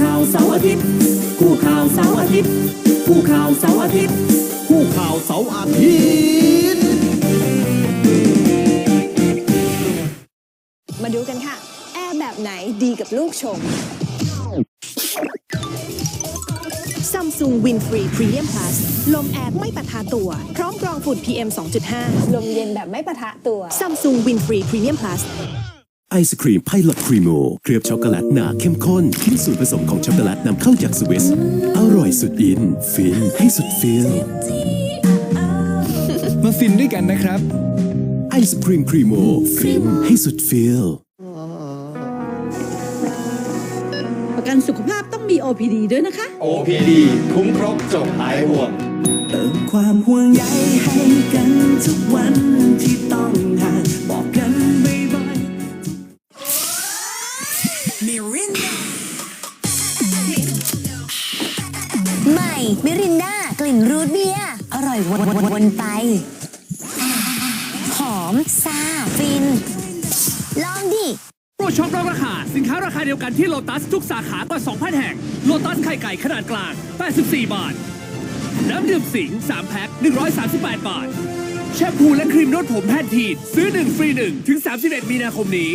ข่าวเสาร์อาทิตย์ คู่ข่าวเสาร์อาทิตย์ คู่ข่าวเสาร์อาทิตย์ คู่ข่าวเสาร์อาทิตย์ มาดูกันค่ะ แอร์แบบไหนดีกับลูกชม Samsung Winfree Premium Plus ลมแอร์ไม่ปะทะตัว พร้อมกรองฝุ่น PM 2.5 ลมเย็นแบบไม่ปะทะตัว Samsung Winfree Premium Plus ไอศครีมไพลอตครีโมเคลือบช็อกโกแลตหนาเข้มข้นที่ส่วนผสมของช็อกโกแลตนำเข้าจากสวิส อร่อยสุดอิน ฟินให้สุดฟีลมาฟินด้วยกันนะครับ ไอศครีมครีโมฟินให้สุดฟีลประกันสุขภาพต้องมี OPD ด้วยนะคะ OPD คุ้มครบจบหายห่วงเติมความห่วงใยให้กันทุกวัน ม่มิรินดากลิ่นรูทเบียร์อร่อยวนวนวนไปหอมซาฟิน ลองดิ โปรช็อปลดราคา สินค้าราคาเดียวกันที่โลตัสทุกสาขากว่า 2,000 แห่ง โลตัสไข่ไก่ขนาดกลาง 84 บาท น้ำดื่มสิง 3 แพ็ค 138 บาท แชมพูและครีมนวดผมแพนทีนซื้อ 1 ฟรี 1 ถึง 31 มีนาคมนี้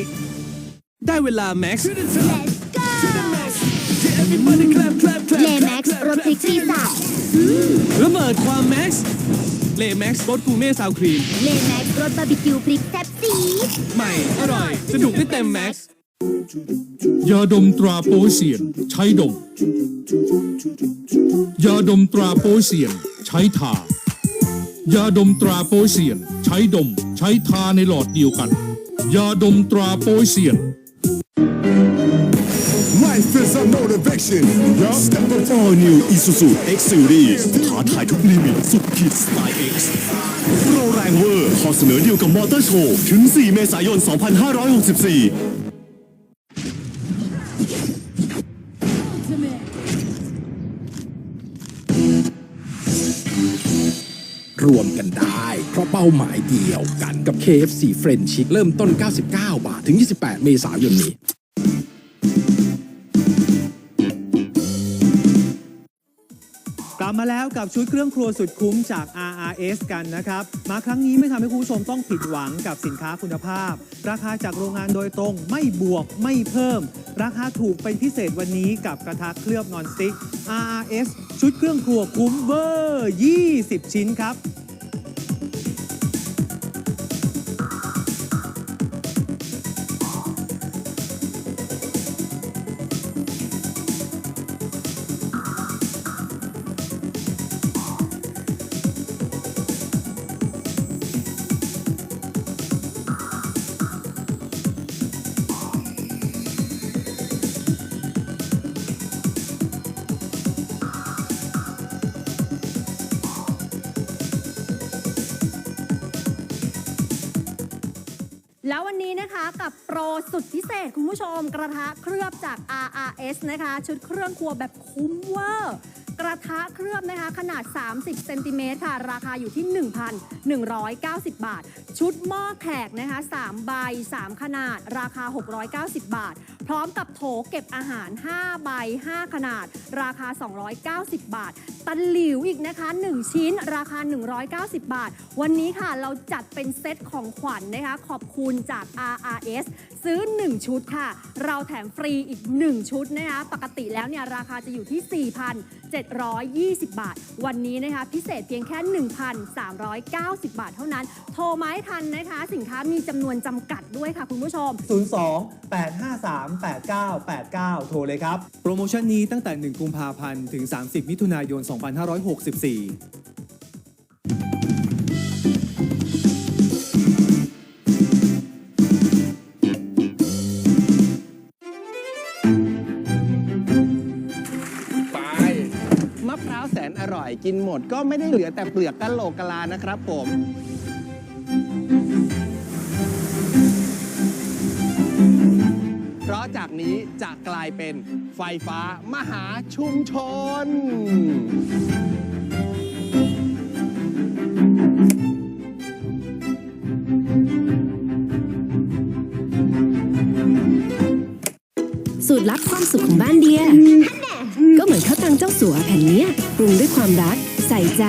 ได้เวลาแม็กซ์ เลแม็กซ์รสพริกซีสับระเบิดความแม็กซ์เลแม็กซ์รสกูเม่ซาวครีม เลแม็กซ์รสบาร์บีคิวพริกแซ่บซีดใหม่ อร่อย สนุกได้เต็มแม็กซ์ยาดมตราโปเซียน ใช้ดม ยาดมตราโปเซียน ใช้ทายาดมตราโปเซียน ใช้ดม ใช้ทาในหลอดเดียวกัน ยาดมตราโปเซียน Life is a motivation Step up All New Isuzu X Series ท้าทายทุกลิมิตสุดขีดสไตล์ X โปรแรงเวอร์ขอเสนอเดียวกับมอเตอร์โชว์ถึง 4 เมษายน 2564รวมกันได้ เพราะเป้าหมายเดียวกันกับ KFC f r e n c h เริ่มต้น 99 บาท ถึง 28 เมษายนนี้ ลับมาแล้วกับชุดเครื่องครัวสุดคุ้มจาก RRS กันนะครับ มาครั้งนี้ไม่ทำให้คุณผู้ชมต้องผิดหวังกับสินค้าคุณภาพ ราคาจากโรงงานโดยตรงไม่บวกไม่เพิ่ม ราคาถูกเป็นพิเศษวันนี้กับกระทะเคลือบนอนสติ๊ก RRS ชุดเครื่องครัวคุ้มเวอร์ 20 ชิ้นครับ แล้ววันนี้นะคะกับโปรสุดพิเศษคุณผู้ชมกระทะเคลือบจาก RRS นะคะ ชุดเครื่องครัวแบบคุ้มเวอร์ กระทะเคลือบนะคะขนาด 30เซนติเมตรค่ะ ราคาอยู่ที่ 1,190 บาท ชุดหม้อแขกนะคะ3ใบ 3 ขนาดราคา 690 บาท พร้อมกับโถเก็บอาหาร 5 ใบ 5 ขนาด ราคา 290 บาท ตันหลิวอีกนะคะ 1 ชิ้นราคา 190 บาท วันนี้ค่ะเราจัดเป็นเซตของขวัญนะคะ ขอบคุณจาก RRS ซื้อ 1 ชุดค่ะ เราแถมฟรีอีก 1 ชุดนะคะ ปกติแล้วเนี่ยราคาจะอยู่ที่ 4,720 บาท วันนี้นะคะ พิเศษเพียงแค่ 1,390 บาทเท่านั้น โทรมาให้ทันนะคะ สินค้ามีจำนวนจำกัดด้วยค่ะคุณผู้ชม 02 853 8989 โทรเลยครับ โปรโมชั่นนี้ตั้งแต่ 1 กุมภาพันธ์ถึง 30 มิถุนายน 2564ไปมะพร้าวแสนอร่อยกินหมดก็ไม่ได้เหลือแต่เปลือกกะโหลกกะลานะครับผม ราะจากนี้จะกลายเป็นไฟฟ้ามหาชุมชน สูตรลับความสุขของบ้านเดีย ก็เหมือนข้าวตังเจ้าสัวแผ่นเนี้ยปรุงด้วยความรัก ใส่ใจ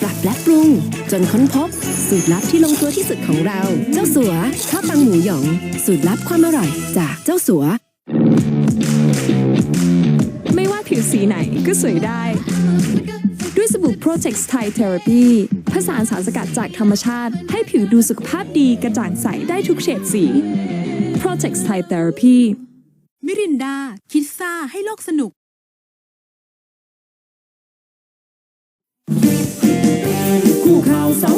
ปรับและปรุง จนค้นพบ สูตรลับที่ลงตัวที่สุดของเรา เจ้าสัวข้าวตังหมูหยอง สูตรลับความอร่อยจากเจ้าสัว ไม่ว่าผิวสีไหนก็สวยได้ ด้วยสบู่ Project Thai Therapy ผสานสารสกัดจากธรรมชาติ ให้ผิวดูสุขภาพดีกระจ่างใสได้ทุกเฉดสี Project Thai Therapy มิรินดา คิดซ่าให้โลกสนุก คู่ข่าวเสาร์